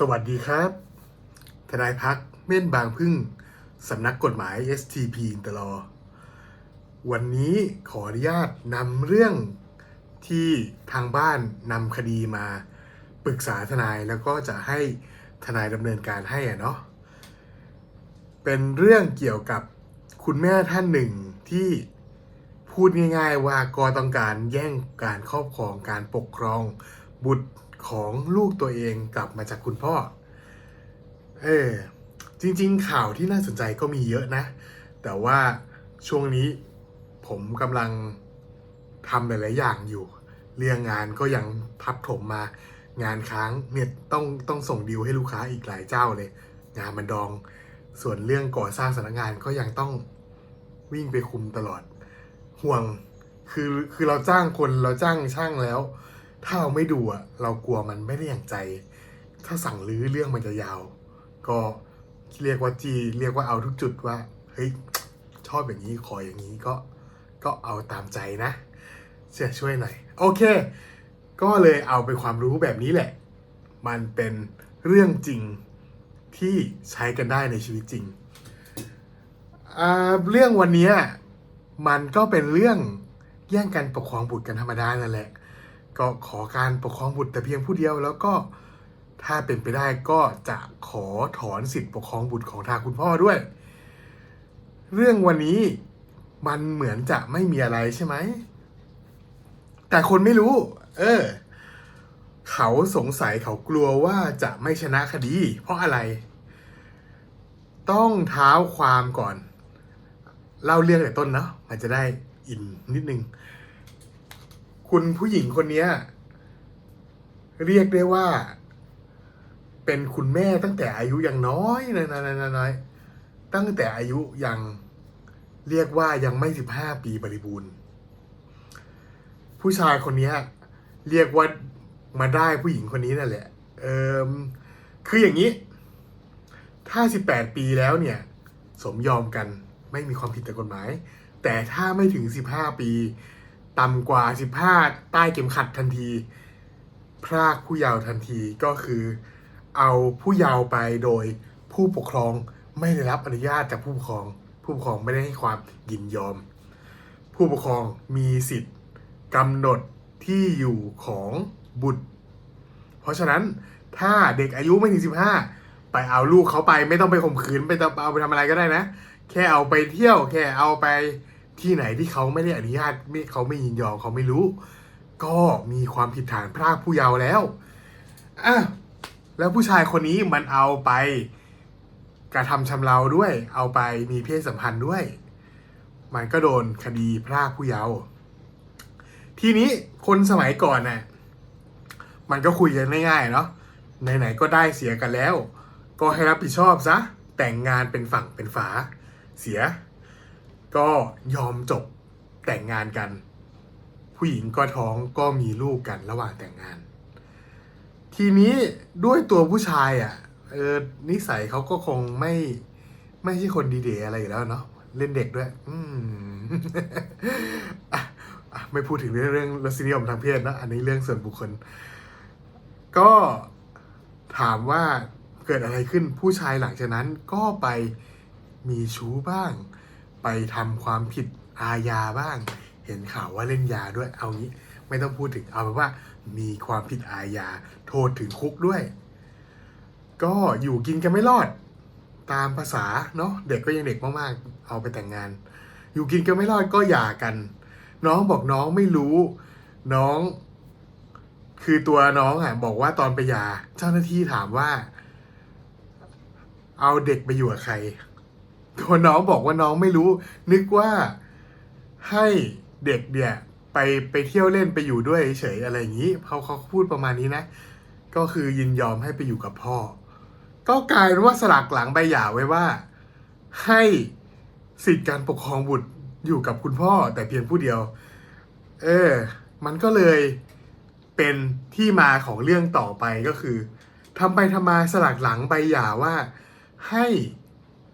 สวัสดีครับ ทนายพักเม่นบางพึ่ง สำนักกฎหมาย STP อินเตอร์ลอวันนี้ขออนุญาตนำเรื่องที่ทางบ้านนำคดีมาปรึกษาทนายแล้วก็จะให้ทนายดำเนินการให้อะเนาะ เป็นเรื่องเกี่ยวกับคุณแม่ท่านหนึ่งที่พูดง่ายๆว่าก็ต้องการแย่งการครอบครองการปกครองบุตร ของลูกตัวเองกลับมาจากคุณพ่อ เออ จริงๆ ข่าวที่น่าสนใจก็มีเยอะนะ แต่ว่าช่วงนี้ผมกำลังทำหลายๆอย่างอยู่ เรื่องงานก็ยังทับถมมางานค้างเนี่ยต้องต้องส่งดีลให้ลูกค้าอีกหลายเจ้าเลย งานมันดอง ส่วนเรื่องก่อสร้างสำนักงานก็ยังต้องวิ่งไปคุมตลอด ห่วงคือคือเราจ้างคนเราจ้างช่างแล้ว ถ้าเราไม่ดูอะเรากลัวมันไม่ได้อย่างใจ ถ้าสั่งรื้อเรื่องมันจะยาว ก็เรียกว่าจีเรียกว่าเอาทุกจุดว่าเฮ้ยชอบอย่างนี้ขออย่างนี้ก็ก็เอาตามใจนะเสียช่วยหน่อยโอเค ก็เลยเอาไปนความรู้แบบนี้แหละ มันเป็นเรื่องจริงที่ใช้กันได้ในชีวิตจริง เรื่องวันนี้มันก็เป็นเรื่องแย่งกันปกครองบุตรกันธรรมดานั่นแหละ ก็ขอการปกครองบุตรแต่เพียงผู้เดียว แล้วก็ถ้าเป็นไปได้ก็จะขอถอนสิทธิปกครองบุตรของทางคุณพ่อด้วย เรื่องวันนี้มันเหมือนจะไม่มีอะไรใช่ไหม แต่คนไม่รู้ เออ เขาสงสัยเขากลัวว่าจะไม่ชนะคดี เพราะอะไร ต้องเท้าความก่อน เล่าเรื่องแต่ต้นเนาะมันจะได้อินนิดนึง คุณผู้หญิงคนเนี้ยเรียกได้ว่า เป็นคุณแม่ตั้งแต่อายุยังน้อยน้อยน้อยน้อยตั้งแต่อายุยังเรียกว่ายังไม่สิบห้าปีบริบูรณ์ ผู้ชายคนเนี้ยเรียกว่ามาได้ผู้หญิงคนนี้นั่นแหละ เออคืออย่างนี้ ถ้าสิบแปดปีแล้วเนี่ย สมยอมกันไม่มีความผิดตามกฎหมาย แต่ถ้าไม่ถึงสิบห้าปี ต่ำกว่า 15 ใต้เข็มขัดทันที พรากผู้เยาว์ทันทีก็คือ เอาผู้เยาว์ไปโดยผู้ปกครองไม่ได้รับอนุญาตจากผู้ปกครอง ผู้ปกครองไม่ได้ให้ความยินยอม ผู้ปกครองมีสิทธิ์กำหนดที่อยู่ของบุตร เพราะฉะนั้นถ้าเด็กอายุไม่ถึง 15 ไปเอาลูกเขาไปไม่ต้องไปข่มขืนไปเอาไปทำอะไรก็ได้นะ แค่เอาไปเที่ยวแค่เอาไป ที่ไหนที่เขาไม่ได้อนุญาตไม่เขาไม่ยินยอมเขาไม่รู้ ก็มีความผิดฐานพรากผู้เยาว์แล้วอะแล้วผู้ชายคนนี้มันเอาไปกระทำชำเราด้วย เอาไปมีเพศสัมพันธ์ด้วย มันก็โดนคดีพรากผู้เยาว์ทีนี้คนสมัยก่อนน่ะมันก็คุยกันง่ายๆเนาะไหนๆก็ได้เสียกันแล้ว ก็ให้รับผิดชอบซะแต่งงานเป็นฝั่งเป็นฝาเสีย ก็ยอมจบแต่งงานกัน ผู้หญิงก็ท้องก็มีลูกกันระหว่างแต่งงาน ทีนี้ด้วยตัวผู้ชายอะเออนิสัยเขาก็คงไม่ไม่ใช่คนดีเดอะไรอยู่แล้วเนาะเล่นเด็กด้วย อืมออไม่พูดถึงเรื่องเรื่องรสนิยมทางเพศนะ อันนี้เรื่องส่วนบุคคล ก็ถามว่าเกิดอะไรขึ้นผู้ชายหลังจากนั้นก็ไปมีชู้บ้าง ไปทำความผิดอาญาบ้าง เห็นข่าวว่าเล่นยาด้วยเอางี้ ไม่ต้องพูดถึงเอาเป็นว่ามีความผิดอาญาโทษถึงคุกด้วย ก็อยู่กินกันไม่รอด ตามภาษาเนาะเด็กก็ยังเด็กมากๆ เอาไปแต่งงาน อยู่กินกันไม่รอดก็หย่ากัน น้องบอกน้องไม่รู้ น้อง คือตัวน้องอะบอกว่าตอนไปหย่าเจ้าหน้าที่ถามว่า เอาเด็กไปอยู่กับใคร ตัวน้องบอกว่าน้องไม่รู้ นึกว่าให้เด็กเนี่ยไปไปเที่ยวเล่นไปอยู่ด้วยเฉยอะไรอย่างนี้เขาเขาพูดประมาณนี้นะ ก็คือยินยอมให้ไปอยู่กับพ่อ ก็กลายเป็นว่าสลักหลังใบหย่าไว้ว่า ให้สิทธิการปกครองบุตรอยู่กับคุณพ่อแต่เพียงผู้เดียว เออ มันก็เลยเป็นที่มาของเรื่องต่อไปก็คือทำไปทำมาสลักหลังใบหย่าว่าให้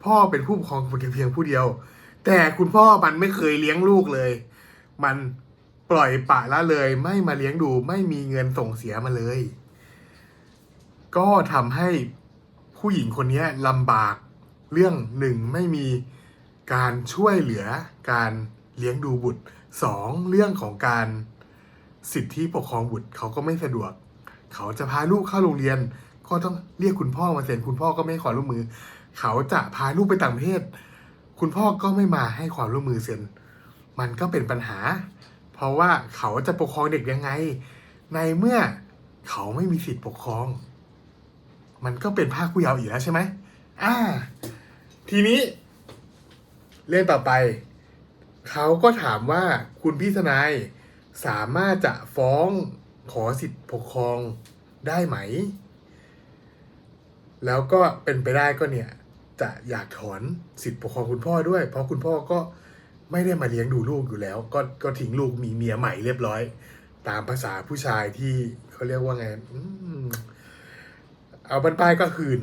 พ่อเป็นผู้ปกครองเพียงผู้เดียว แต่คุณพ่อมันไม่เคยเลี้ยงลูกเลย มันปล่อยปะละเลย ไม่มาเลี้ยงดูไม่มีเงินส่งเสียมาเลย ก็ทำให้ผู้หญิงคนนี้ลำบากเรื่องหนึ่งไม่มีการช่วยเหลือการเลี้ยงดูบุตรสองเรื่องของการสิทธิปกครองบุตรเขาก็ไม่สะดวก เขาจะพาลูกเข้าโรงเรียน ก็ต้องเรียกคุณพ่อมาเซ็นคุณพ่อก็ไม่ขอร่วมมือ เขาจะพาลูกไปต่างประเทศ คุณพ่อก็ไม่มาให้ความร่วมมือเซ็น มันก็เป็นปัญหา เพราะว่าเขาจะปกครองเด็กยังไง ในเมื่อเขาไม่มีสิทธิปกครอง มันก็เป็นภาคผู้เยาว์อีกแล้วใช่ไหมอ่า ทีนี้ เรื่องต่อไป เขาก็ถามว่าคุณพี่ทนายสามารถจะฟ้องขอสิทธิปกครองได้ไหม แล้วก็เป็นไปได้ก็เนี่ย จะอยากถอนสิทธิปกครองคุณพ่อด้วย เพราะคุณพ่อก็ไม่ได้มาเลี้ยงดูลูกอยู่แล้ว ก็ก็ทิ้งลูกมีเมียใหม่เรียบร้อย ตามภาษาผู้ชายที่เขาเรียกว่าไงอเอาบันปลายก็คืน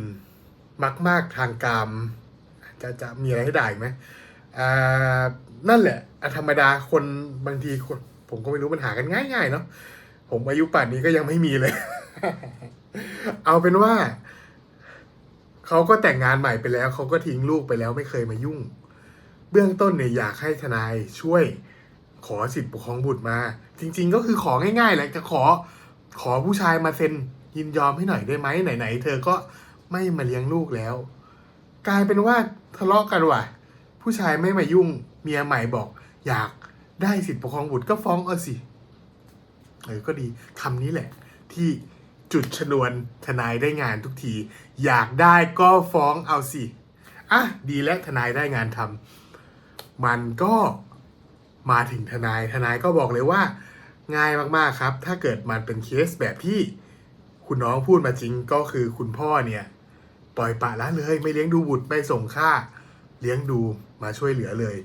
มักมากทางกามจะจะมีอะไรให้ด่าไหมอ่านั่นแหละอะธรรมดาคนบางทีคนผมก็ไม่รู้ปัญหากันง่ายๆเนาะผมอายุป่านนี้ก็ยังไม่มีเลย เอาเป็นว่า เขาก็แต่งงานใหม่ไปแล้ว เขาก็ทิ้งลูกไปแล้วไม่เคยมายุ่ง เบื้องต้นเนี่ยอยากให้ทนายช่วยขอสิทธิปกครองบุตรมา จริง ๆ ก็คือของ่ายๆแหละจะขอขอผู้ชายมาเซ็นยินยอมให้หน่อยได้ไหมไหนๆเธอก็ไม่มาเลี้ยงลูกแล้ว กลายเป็นว่าทะเลาะกันว่ะ ผู้ชายไม่มายุ่ง เมียใหม่บอก อยากได้สิทธิปกครองบุตรก็ฟ้องเอาสิเออก็ดีคำนี้แหละ ที่ จุดชนวนทนายได้งานทุกที อยากได้ก็ฟ้องเอาสิอะดีแล้วทนายได้งานทำมันก็มาถึงทนายทนายก็บอกเลยว่า ง่ายมากๆครับ ถ้าเกิดมันเป็นเคสแบบที่คุณน้องพูดมาจริงก็คือคุณพ่อเนี่ย ปล่อยปะละเลยไม่เลี้ยงดูบุตรไม่ส่งค่า เลี้ยงดูมาช่วยเหลือเลย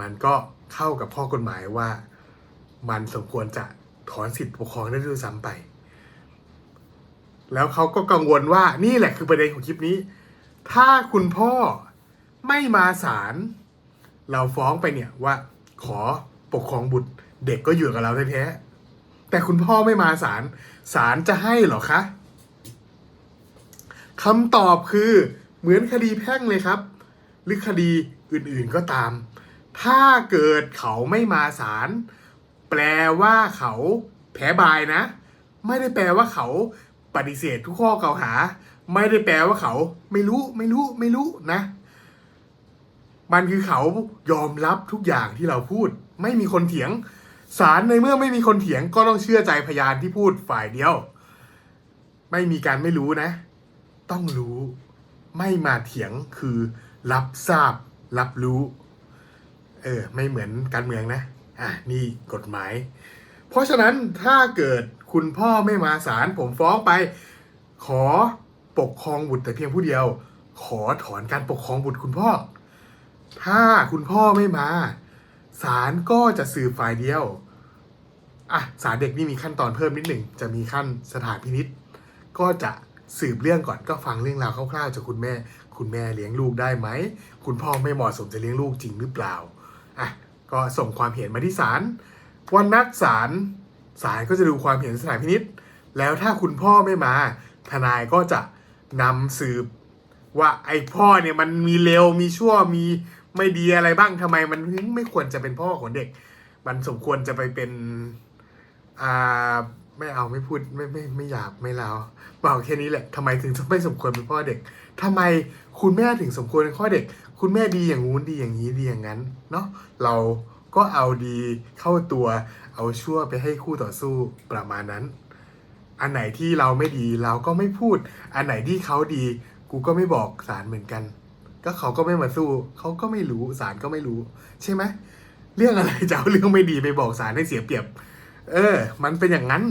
มันก็เข้ากับข้อกฎหมายว่า มันสมควรจะถอนสิทธิปกครองได้ด้วยซ้ำไป แล้วเขาก็กังวลว่านี่แหละคือประเด็นของคลิปนี้ ถ้าคุณพ่อไม่มาศาลเราฟ้องไปเนี่ยว่าขอปกครองบุตรเด็กก็อยู่กับเราแท้ๆแต่คุณพ่อไม่มาศาลศาลจะให้เหรอคะคำตอบคือเหมือนคดีแพ่งเลยครับ หรือคดีอื่นๆก็ตาม ถ้าเกิดเขาไม่มาศาลแปลว่าเขาแพ้บายนะ ไม่ได้แปลว่าเขา ปฏิเสธทุกข้อกล่าวหา ไม่ได้แปลว่าเขา ไม่รู้ไม่รู้ไม่รู้นะ มันคือเขายอมรับทุกอย่างที่เราพูด ไม่มีคนเถียงศาลในเมื่อไม่มีคนเถียงก็ต้องเชื่อใจพยานที่พูดฝ่ายเดียว ไม่มีการไม่รู้นะ ต้องรู้ไม่มาเถียงคือ รับทราบ รับรู้ เออ ไม่เหมือนการเมืองนะ อะ นี่กฎหมาย เพราะฉะนั้นถ้าเกิดคุณพ่อไม่มาศาลผมฟ้องไป ขอปกครองบุตรแต่เพียงผู้เดียว ขอถอนการปกครองบุตรคุณพ่อ ถ้าคุณพ่อไม่มาศาลก็จะสืบฝ่ายเดียวอะศาลเด็กนี่มีขั้นตอนเพิ่มนิดหนึ่งจะมีขั้นสถานพินิษก็จะสืบเรื่องก่อนก็ฟังเรื่องราวคร่าวๆจากคุณแม่ คุณแม่เลี้ยงลูกได้ไหม คุณพ่อไม่เหมาะสมจะเลี้ยงลูกจริงหรือเปล่าอะก็ส่งความเห็นมาที่ศาล วันนัดศาลศาลก็จะดูความเห็นสถานพินิษแล้วถ้าคุณพ่อไม่มา ทนายก็จะนำสืบว่าไอ้พ่อเนี่ยมันมีเลวมีชั่วมีไม่ดีอะไรบ้างทำไมมันไม่ควรจะเป็นพ่อของเด็ก มันสมควรจะไปเป็นอ่าไม่เอาไม่พูดไม่ไม่ไม่อยากไม่เล่าบอกแค่นี้แหละทำไมถึงไม่สมควรเป็นพ่อเด็กทำไมคุณแม่ถึงสมควรเป็นพ่อเด็ก คุณแม่ดีอย่างงู้นดีอย่างนี้ดีอย่างนั้นเนาะเรา ก็เอาดีเข้าตัวเอาชั่วไปให้คู่ต่อสู้ประมาณนั้น อันไหนที่เราไม่ดีเราก็ไม่พูด อันไหนที่เขาดี กูก็ไม่บอกศาลเหมือนกัน ก็เขาก็ไม่มาสู้ เขาก็ไม่รู้ศาลก็ไม่รู้ ใช่ไหมเรื่องอะไรจะเอาเรื่องไม่ดีไปบอกศาลให้เสียเปรียบ เออ มันเป็นอย่างนั้น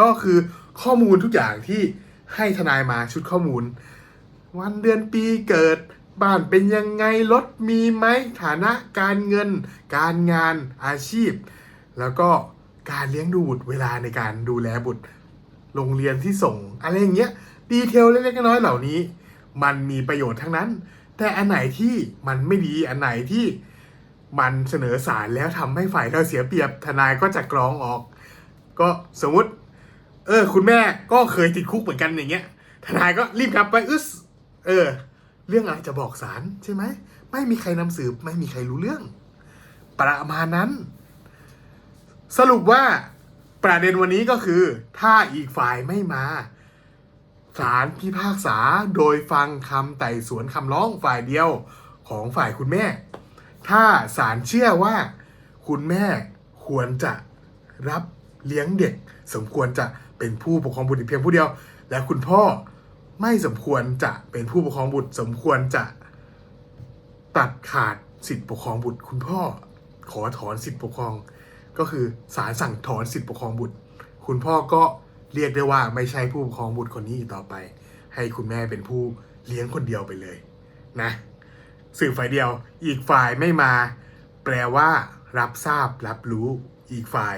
ก็คือข้อมูลทุกอย่างที่ให้ทนายมาชุดข้อมูล วันเดือนปีเกิด บ้านเป็นยังไงรถมีไหมฐานะการเงิน การงานอาชีพ แล้วก็การเลี้ยงดูบุตรเวลาในการดูแลบุตร โรงเรียนที่ส่ง อะไรอย่างเงี้ยดีเทลเล็กๆน้อยๆเหล่านี้ มันมีประโยชน์ทั้งนั้น แต่อันไหนที่มันไม่ดีอันไหนที่มันเสนอสารแล้วทำให้ฝ่ายเราเสียเปรียบทนายก็จะกรองออก ก็สมมติ เออ คุณแม่ก็เคยติดคุกเหมือนกันอย่างเงี้ย ทนายก็รีบกลับไปอึสเออ เรื่องอะไรจะบอกศาลใช่ไหมไม่มีใครนำสืบไม่มีใครรู้เรื่อง ประมาณนั้น สรุปว่าประเด็นวันนี้ก็คือ ถ้าอีกฝ่ายไม่มาศาลพิพากษาโดยฟังคำไต่สวนคำร้องฝ่ายเดียวของฝ่ายคุณแม่ ถ้าศาลเชื่อว่า คุณแม่ควรจะรับเลี้ยงเด็ก สมควรจะเป็นผู้ปกครองบุตรเพียงผู้เดียว และคุณพ่อ ไม่สมควรจะเป็นผู้ปกครองบุตร สมควรจะตัดขาดสิทธิปกครองบุตร คุณพ่อขอถอนสิทธิปกครอง ก็คือศาลสั่งถอนสิทธิปกครองบุตร คุณพ่อก็เรียกได้ว่าไม่ใช่ผู้ปกครองบุตรคนนี้อีกต่อไป ให้คุณแม่เป็นผู้เลี้ยงคนเดียวไปเลยนะสื่อฝ่ายเดียว อีกฝ่ายไม่มา แปลว่า รับทราบรับรู้ อีกฝ่าย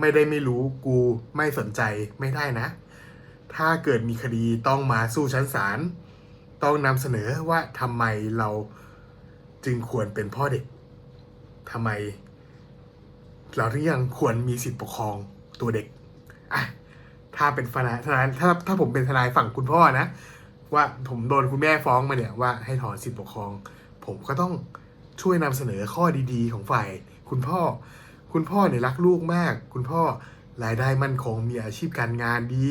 ไม่ได้ไม่รู้กูไม่สนใจไม่ได้นะ ถ้าเกิดมีคดีต้องมาสู้ชั้นศาลต้องนำเสนอว่าทำไมเราจึงควรเป็นพ่อเด็กทำไม เราถึงยังควรมีสิทธิปกครองตัวเด็กอะถ้าเป็นทนายทนายถ้าถ้าผมเป็นทนายฝั่งคุณพ่อนะ ว่าผมโดนคุณแม่ฟ้องมาเนี่ยว่าให้ถอนสิทธิปกครอง ผมก็ต้องช่วยนำเสนอข้อดีๆ ของฝ่าย คุณพ่อ คุณพ่อเนี่ยรักลูกมาก คุณพ่อรายได้มั่นคงมีอาชีพการงานดี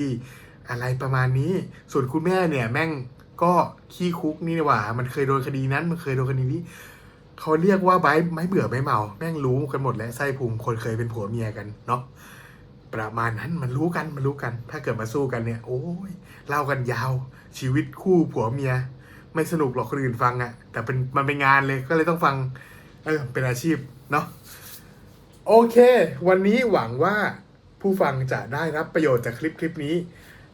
อะไรประมาณนี้ ส่วนคุณแม่เนี่ยแม่งก็ขี้คุกนี่หว่า มันเคยโดนคดีนั้น มันเคยโดนคดีนี้เขาเรียกว่าไบไม่เบื่อไม่เมา แม่งรู้กันหมดแล้วไส้พุงคนเคยเป็นผัวเมียกันเนาะประมาณนั้นมันรู้กันมันรู้กัน ถ้าเกิดมาสู้กันเนี่ย โอ้ยเล่ากันยาว ชีวิตคู่ผัวเมีย ไม่สนุกหรอกคนอื่นฟังอะแต่เป็นมันเป็นงานเลยก็เลยต้องฟัง เออเป็นอาชีพเนาะโอเค วันนี้หวังว่าผู้ฟังจะได้รับประโยชน์จากคลิปคลิปนี้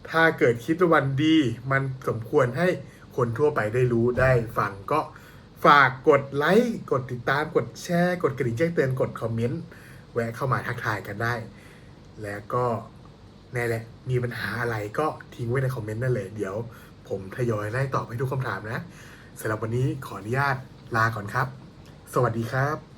ถ้าเกิดคิดวันดี มันสมควรให้คนทั่วไปได้รู้ได้ฟังก็ฝากกดไลค์กดติดตามกดแชร์ กดกระดิ่งแจ้งเตือนกดคอมเมนต์แวะเข้ามาทักทายกันได้ แล้วก็แน่แหละมีปัญหาอะไรก็ทิ้งไว้ในคอมเมนต์นั่นเลย เดี๋ยวผมทยอยไล่ตอบให้ทุกคำถามนะสำหรับวันนี้ขออนุญาตลาก่อนครับ สวัสดีครับ